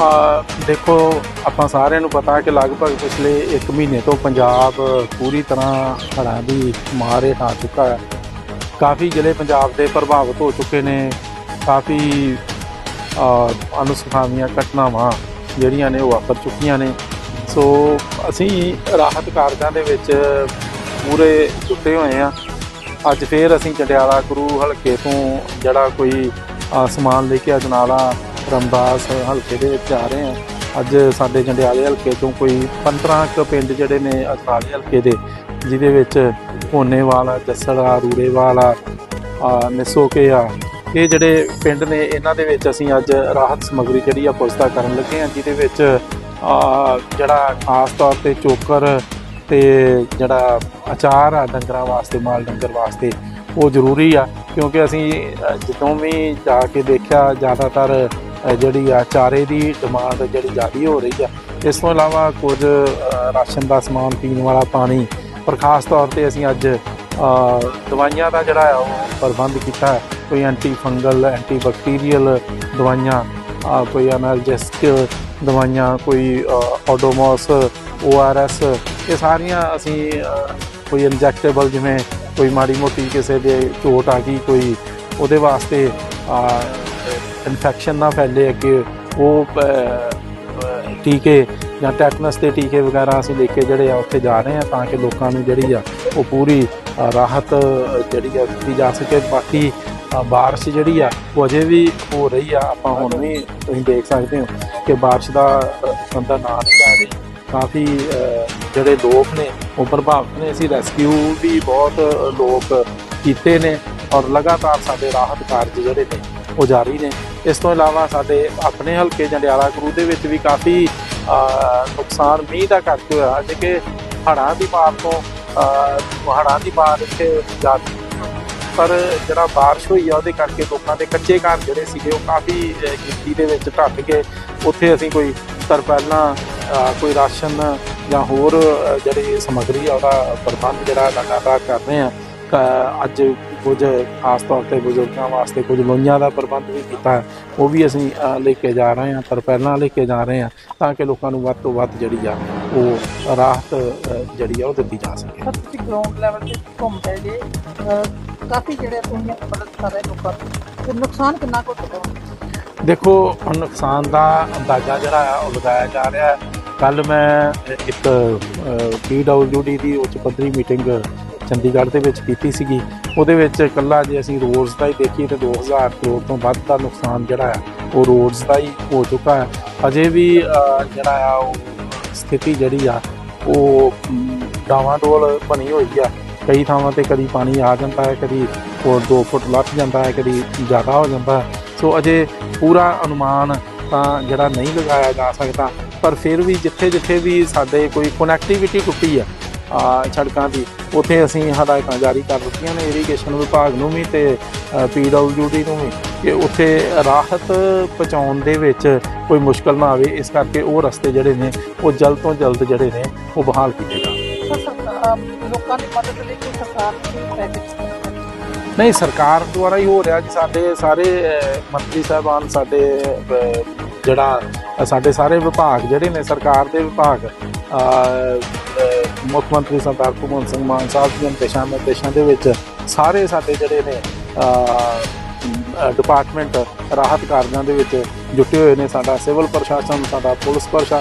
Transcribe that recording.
ਆ ਦੇਖੋ ਆਪਾਂ ਸਾਰਿਆਂ ਨੂੰ ਪਤਾ ਕਿ ਲਗਭਗ ਪਿਛਲੇ 1 ਮਹੀਨੇ ਤੋਂ ਪੰਜਾਬ ਪੂਰੀ ਤਰ੍ਹਾਂ ਹੜ੍ਹਾਂ ਦੀ ਮਾਰ ਹੇਠ ਆ ਚੁੱਕਾ ਹੈ। ਕਾਫੀ ਜ਼ਿਲ੍ਹੇ ਪੰਜਾਬ ਦੇ ਪ੍ਰਭਾਵਿਤ ਹੋ ਚੁੱਕੇ ਨੇ। ਕਾਫੀ ਆ, ਅਨੁਸਖਾਵੀਆਂ ਘਟਨਾਵਾਂ ਜਿਹੜੀਆਂ ਨੇ ਉਹ ਵਾਪਰ ਚੁੱਕੀਆਂ ਨੇ। ਸੋ ਅਸੀਂ ਰਾਹਤ ਕਾਰਜਾਂ ਦੇ ਵਿੱਚ ਪੂਰੇ ਜੁਟੇ ਹੋਏ ਆ ਅੱਜ ਫੇਰ ਅਸੀਂ ਚੰਡਿਆਲਾ ਗੁਰੂ ਹਲਕੇ ਤੋਂ ਜਿਹੜਾ ਕੋਈ ਸਮਾਨ ਲੈ ਕੇ ਅਜਨਾਲਾ ਰਮਦਾਸ ਹਲਕੇ ਦੇ ਵਿੱਚ ਆ ਰਹੇ ਹਾਂ ਅੱਜ ਸਾਡੇ ਜੰਡਿਆਲੇ ਹਲਕੇ ਤੋਂ ਕੋਈ 15 ਕੁ ਪਿੰਡ ਜਿਹੜੇ ਨੇ ਅਜਨਾਲੇ ਹਲਕੇ ਦੇ ਜਿਹਦੇ ਵਿੱਚ ਹੋਨੇਵਾਲ ਜੱਸੜਾ ਰੂੜੇਵਾਲ ਆ ਆ, ਨਿਸੋਕੇ ਆ। ਇਹ ਜਿਹੜੇ ਪਿੰਡ ਨੇ ਇਹਨਾਂ ਦੇ ਵਿੱਚ ਅਸੀਂ ਅੱਜ ਰਾਹਤ ਸਮੱਗਰੀ ਜਿਹੜੀ ਆ ਪੁਸਤਾ ਕਰਨ ਲੱਗੇ ਹਾਂ ਜਿਹਦੇ ਵਿੱਚ ਜਿਹੜਾ ਖਾਸ ਤੌਰ ਤੇ ਚੋਕਰ ਤੇ ਜਿਹੜਾ ਅਚਾਰ ਆ ਡੰਗਰਾਂ ਵਾਸਤੇ ਮਾਲ ਡੰਗਰ ਵਾਸਤੇ ਉਹ ਜ਼ਰੂਰੀ ਆ। ਕਿਉਂਕਿ ਅਸੀਂ ਜਦੋਂ ਵੀ ਜਾ ਕੇ ਦੇਖਿਆ ਜ਼ਿਆਦਾਤਰ ਜਿਹੜੀ ਆ ਚਾਰੇ ਦੀ ਡਿਮਾਂਡ ਜਿਹੜੀ ਜ਼ਿਆਦੀ ਹੋ ਰਹੀ ਆ, ਇਸ ਤੋਂ ਇਲਾਵਾ ਕੁਝ ਰਾਸ਼ਨ ਦਾ ਸਮਾਨ ਪੀਣ ਵਾਲਾ ਪਾਣੀ, ਪਰ ਖਾਸ ਤੌਰ ਤੇ ਅਸੀਂ ਅੱਜ ਦਵਾਈਆਂ ਦਾ ਜਿਹੜਾ ਆ ਉਹ ਪ੍ਰਬੰਧ ਕੀਤਾ ਹੈ। ਕੋਈ ਐਂਟੀ ਫੰਗਲ ਐਂਟੀ ਬੈਕਟੀਰੀਅਲ ਦਵਾਈਆਂ ਕੋਈ ਐਨਰਜੈਸਟਿਕ ਦਵਾਈਆਂ, ਕੋਈ ਓਡੋਮੋਸ ਓਆਰਐਸ ਇਹ ਸਾਰੀਆਂ ਅਸੀਂ ਕੋਈ ਇੰਜੈਕਟੇਬਲ ਜਿਵੇਂ ਕੋਈ ਮਾੜੀ ਮੋਟੀ ਕਿਸੇ ਦੇ ਚੋਟ ਆ ਗਈ ਕੋਈ ਉਹਦੇ ਵਾਸਤੇ ਇਨਫੈਕਸ਼ਨ ਨਾ ਫੈਲੇ ਅੱਗੇ ਉਹ ਟੀਕੇ ਜਾਂ ਟੈਟਨਸ ਦੇ ਟੀਕੇ ਵਗੈਰਾ ਅਸੀਂ ਲੈ ਕੇ ਜਿਹੜੇ ਆ ਉੱਥੇ ਜਾ ਰਹੇ ਆ ਤਾਂ ਕਿ ਲੋਕਾਂ ਨੂੰ ਜਿਹੜੀ ਆ ਉਹ ਪੂਰੀ ਰਾਹਤ ਜਿਹੜੀ ਆ ਦਿੱਤੀ ਜਾ ਸਕੇ। ਬਾਕੀ ਬਾਰਿਸ਼ ਜਿਹੜੀ ਆ ਉਹ ਅਜੇ ਵੀ ਹੋ ਰਹੀ ਆ ਆਪਾਂ ਹੁਣ ਵੀ ਤੁਸੀਂ ਦੇਖ ਸਕਦੇ ਹੋ ਕਿ ਬਾਰਿਸ਼ ਦਾ ਅ, ਬੰਦਾ ਨਾ ਨਹੀਂ ਪੈ ਰਹੀ। ਕਾਫੀ ਜਿਹੜੇ ਲੋਕ ਨੇ ਉਹ ਪ੍ਰਭਾਵਿਤ ਨੇ ਅਸੀਂ ਰੈਸਕਿਊ ਵੀ ਬਹੁਤ ਲੋਕ ਕੀਤੇ ਨੇ ਔਰ ਲਗਾਤਾਰ ਸਾਡੇ ਰਾਹਤ ਕਾਰਜ ਜਿਹੜੇ ਨੇ ਉਹ ਜਾਰੀ ਨੇ। ਇਸ ਤੋਂ ਇਲਾਵਾ ਸਾਡੇ ਆਪਣੇ ਹਲਕੇ ਜੰਡਿਆਲਾ ਗੁਰੂ ਦੇ ਵਿੱਚ ਵੀ ਕਾਫੀ ਨੁਕਸਾਨ ਮੀਂਹ ਦਾ ਕਰਕੇ ਹੋਇਆ ਜੇ ਕਿ ਹੜ੍ਹਾਂ ਦੀ ਮਾਰ ਤੋਂ ਅ, ਹੜ੍ਹਾਂ ਦੀ ਮਾਰ ਇੱਥੇ ਜ਼ਿਆਦਾ ਪਰ ਜਿਹੜਾ ਬਾਰਿਸ਼ ਹੋਈ ਆ ਉਹਦੇ ਕਰਕੇ ਲੋਕਾਂ ਦੇ ਕੱਚੇ ਘਰ ਜਿਹੜੇ ਸੀਗੇ ਉਹ ਕਾਫੀ ਗਿਣਤੀ ਦੇ ਵਿੱਚ ਢੱਟ ਗਏ। ਉੱਥੇ ਅਸੀਂ ਕੋਈ ਤਰਪਾਲਾਂ ਕੋਈ ਰਾਸ਼ਨ ਜਾਂ ਹੋਰ ਜਿਹੜੀ ਸਮੱਗਰੀ ਆ ਉਹਦਾ ਪ੍ਰਬੰਧ ਜਿਹੜਾ ਲਗਾਤਾਰ ਕਰ ਰਹੇ ਆ ਅੱਜ ਕੁਝ ਖਾਸ ਤੌਰ ਤੇ ਬਜ਼ੁਰਗਾਂ ਵਾਸਤੇ ਕੁਝ ਲੋਈਆਂ ਦਾ ਪ੍ਰਬੰਧ ਵੀ ਕੀਤਾ। ਉਹ ਵੀ ਅਸੀਂ ਲੈ ਕੇ ਜਾ ਰਹੇ ਹਾਂ ਤਰਪਾਲਾਂ ਲੈ ਕੇ ਜਾ ਰਹੇ ਹਾਂ ਤਾਂ ਕਿ ਲੋਕਾਂ ਨੂੰ ਵੱਧ ਤੋਂ ਵੱਧ ਜਿਹੜੀ ਆ ਉਹ ਰਾਹਤ ਜਿਹੜੀ ਆ ਉਹ ਦਿੱਤੀ ਜਾ ਸਕੇ ਸਰ ਤੁਸੀਂ ਗਰਾਊਂਡ ਲੈਵਲ ਤੇ ਘੁੰਮਦੇ ਜੇ ਅਹ, ਕਾਫੀ ਜਿਹੜੇ ਤੁਸੀਂ ਮਦਦ ਕਰ ਰਹੇ ਲੋਕਾਂ ਤੇ ਨੁਕਸਾਨ ਕਿੰਨਾ ਕੁ ਹੋਇਆ ਦੇਖੋ ਨੁਕਸਾਨ ਦਾ ਅੰਦਾਜ਼ਾ ਜਿਹੜਾ ਆ ਉਹ ਲਗਾਇਆ ਜਾ ਰਿਹਾ ਹੈ ਕੱਲ ਮੈਂ ਇੱਕ ਪੀਡਬਲਯੂਡੀ ਦੀ ਉੱਚ ਪੱਧਰੀ ਮੀਟਿੰਗ ਚੰਡੀਗੜ੍ਹ ਦੇ ਵਿੱਚ ਕੀਤੀ ਸੀਗੀ। ਉਹਦੇ ਵਿੱਚ ਇਕੱਲਾ ਜੇ ਅਸੀਂ ਰੋਡਸ ਦਾ ਹੀ ਦੇਖੀਏ ਤੇ 2000 ਕਰੋੜ ਤੋਂ ਵੱਧ ਦਾ ਨੁਕਸਾਨ ਜਿਹੜਾ ਆ ਉਹ ਰੋਡਸ ਦਾ ਹੀ ਹੋ ਚੁੱਕਾ ਹੈ। ਅਜੇ ਵੀ ਜਿਹੜਾ ਆ ਉਹ ਸਥਿਤੀ ਜਿਹੜੀ ਆ ਉਹ ਮ, ਡਾਵਾਂਡੋਲ ਬਣੀ ਹੋਈ ਆ। ਕਈ ਥਾਵਾਂ ਤੇ ਕਦੀ ਪਾਣੀ ਆ ਜਾਂਦਾ ਹੈ ਕਦੀ ਉਹ 2 ਫੁੱਟ ਲੱਥ ਜਾਂਦਾ ਹੈ ਕਦੀ ਜ਼ਿਆਦਾ ਹੋ ਜਾਂਦਾ ਸੋ ਅਜੇ ਪੂਰਾ ਅਨੁਮਾਨ ਤਾਂ ਜਿਹੜਾ ਨਹੀਂ ਲਗਾਇਆ ਜਾ ਸਕਦਾ ਪਰ ਫਿਰ ਵੀ ਜਿੱਥੇ ਜਿੱਥੇ ਵੀ ਸਾਡੇ ਕੋਈ ਕਨੈਕਟੀਵਿਟੀ ਟੁੱਟੀ ਆ ਆ ਸੜਕਾਂ ਦੀ ਉੱਥੇ ਅਸੀਂ ਹਦਾਇਤਾਂ ਜਾਰੀ ਕਰ ਦਿੱਤੀਆਂ ਨੇ ਇਰੀਗੇਸ਼ਨ ਵਿਭਾਗ ਨੂੰ ਵੀ ਤੇ ਪੀਡਬਲਯੂਡੀ ਨੂੰ ਵੀ ਕਿ ਉੱਥੇ ਰਾਹਤ ਪਹੁੰਚਾਉਣ ਦੇ ਵਿੱਚ ਕੋਈ ਮੁਸ਼ਕਲ ਨਾ ਆਵੇ ਇਸ ਕਰਕੇ ਉਹ ਰਸਤੇ ਜਿਹੜੇ ਨੇ ਉਹ ਜਲਦ ਤੋਂ ਜਲਦ ਜਿਹੜੇ ਨੇ ਉਹ ਬਹਾਲ ਕੀਤੇ ਜਾਣ। ਲੋਕਾਂ ਦੀ ਮਦਦ ਲਈ ਕੋਈ ਸਰਕਾਰ ਦੀ ਪੈਕੇਜ? ਨਹੀਂ ਸਰਕਾਰ ਦੁਆਰਾ ਹੀ ਹੋ ਰਿਹਾ ਜੀ ਸਾਡੇ ਸਾਰੇ ਮੰਤਰੀ ਸਾਹਿਬਾਨ ਸਾਡੇ ਜਿਹੜਾ ਸਾਡੇ ਸਾਰੇ ਵਿਭਾਗ ਜਿਹੜੇ ਨੇ, ਸਰਕਾਰ ਦੇ ਵਿਭਾਗ ਮੁੱਖ ਮੰਤਰੀ ਸਰਦਾਰ ਭਗਵੰਤ ਸਿੰਘ ਮਾਨ ਸਾਹਿਬ ਦੀਆਂ ਦਿਸ਼ਾ ਨਿਰਦੇਸ਼ਾਂ ਦੇ ਵਿੱਚ ਸਾਰੇ ਸਾਡੇ ਜਿਹੜੇ ਨੇ ਡਿਪਾਰਟਮੈਂਟ ਰਾਹਤ ਕਾਰਜਾਂ ਦੇ ਵਿੱਚ ਜੁਟੇ ਹੋਏ ਨੇ। ਸਾਡਾ ਸਿਵਲ ਪ੍ਰਸ਼ਾਸਨ, ਸਾਡਾ ਪੁਲਿਸ ਪ੍ਰਸ਼ਾਸਨ